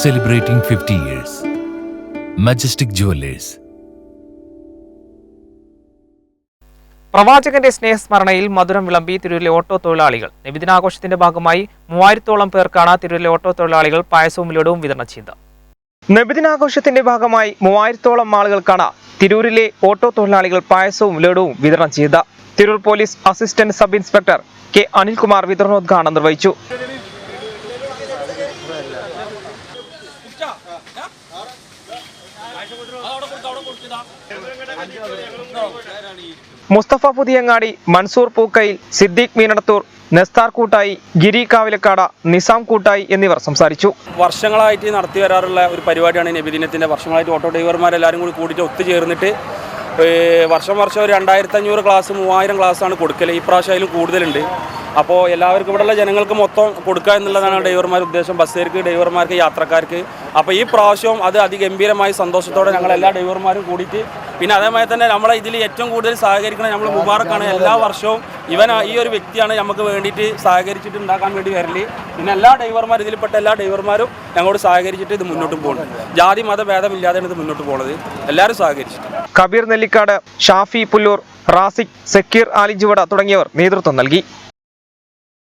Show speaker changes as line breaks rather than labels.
celebrating 50 years. Majestic Jewelers.
പ്രവാചകന്റെ സ്നേഹസ്മരണയിൽ മധുരം വിളമ്പി തിരൂരിലെ ഓട്ടോ തൊഴിലാളികൾ നബിദിനാഘോഷത്തിന്റെ ഭാഗമായി മൂവായിരത്തോളം പേർക്കാണ് തിരൂരിലെ ഓട്ടോ തൊഴിലാളികൾ പായസവും ലഡുവും വിതരണം ചെയ്തത് നബിദിനാഘോഷത്തിന്റെ ഭാഗമായി മൂവായിരത്തോളം ആളുകൾക്കാണ് തിരൂരിലെ ഓട്ടോ തൊഴിലാളികൾ പായസവും ലഡുവും വിതരണം ചെയ്തത് Tirur police assistant sub inspector K Anilkumar വിതരണോദ്ഘാടനം നിർവഹിച്ചു മുസ്തഫ പുതിയങ്ങാടി മൻസൂർ പൂക്കയിൽ സിദ്ദീഖ് മീനടത്തൂർ നെസ്താർ കൂട്ടായി ഗിരി കാവിലക്കാട നിസാം കൂട്ടായി എന്നിവർ സംസാരിച്ചു.
വർഷങ്ങളായിട്ട് നടത്തി വരാറുള്ള ഒരു പരിപാടിയാണ് നബിദിനത്തിന്റെ വർഷങ്ങളായിട്ട് ഓട്ടോ ഡ്രൈവർമാരെല്ലാവരും കൂടി കൂടിയിട്ട് ഒത്തുചേർന്നിട്ട് വർഷം വർഷം ഒരു രണ്ടായിരത്തി അഞ്ഞൂറ് ക്ലാസ് മൂവായിരം ക്ലാസ്സാണ് കൊടുക്കൽ ഈ പ്രാവശ്യം അതിലും കൂടുതലുണ്ട്. അപ്പോൾ എല്ലാവർക്കും ഇവിടെയുള്ള ജനങ്ങൾക്ക് മൊത്തം കൊടുക്കുക എന്നുള്ളതാണ് ഡ്രൈവർമാരുടെ ഉദ്ദേശം. ബസ്സുകാർക്ക് ഡ്രൈവർമാർക്ക് യാത്രക്കാർക്ക്. അപ്പോൾ ഈ പ്രാവശ്യം അത് അതിഗംഭീരമായി സന്തോഷത്തോടെ ഞങ്ങൾ എല്ലാ ഡ്രൈവർമാരും കൂടിയിട്ട് പിന്നെ അതേമാതിരി തന്നെ നമ്മളെ ഇതിൽ ഏറ്റവും കൂടുതൽ സഹകരിക്കുന്നത് നമ്മൾ മുബാറക്കാണ്. എല്ലാ വർഷവും ഇവൻ ഈ ഒരു വ്യക്തിയാണ് നമുക്ക് വേണ്ടിയിട്ട് സഹകരിച്ചിട്ട് ഉണ്ടാക്കാൻ വേണ്ടി വരൽ പിന്നെ എല്ലാ ഡ്രൈവർമാരും ഇതിൽപ്പെട്ട എല്ലാ ഡ്രൈവർമാരും ഞങ്ങളോട് സഹകരിച്ചിട്ട് ഇത് മുന്നോട്ട് പോകുന്നത് ജാതി മത ഭേദമില്ലാതെയാണ് ഇത് മുന്നോട്ട് പോകുന്നത് എല്ലാവരും സഹകരിച്ചിട്ട്.
കബീർ നെല്ലിക്കാട് ഷാഫി പുല്ലൂർ റാസിഖ് സക്കീർ ആലിജുവട തുടങ്ങിയവർ നേതൃത്വം നൽകി.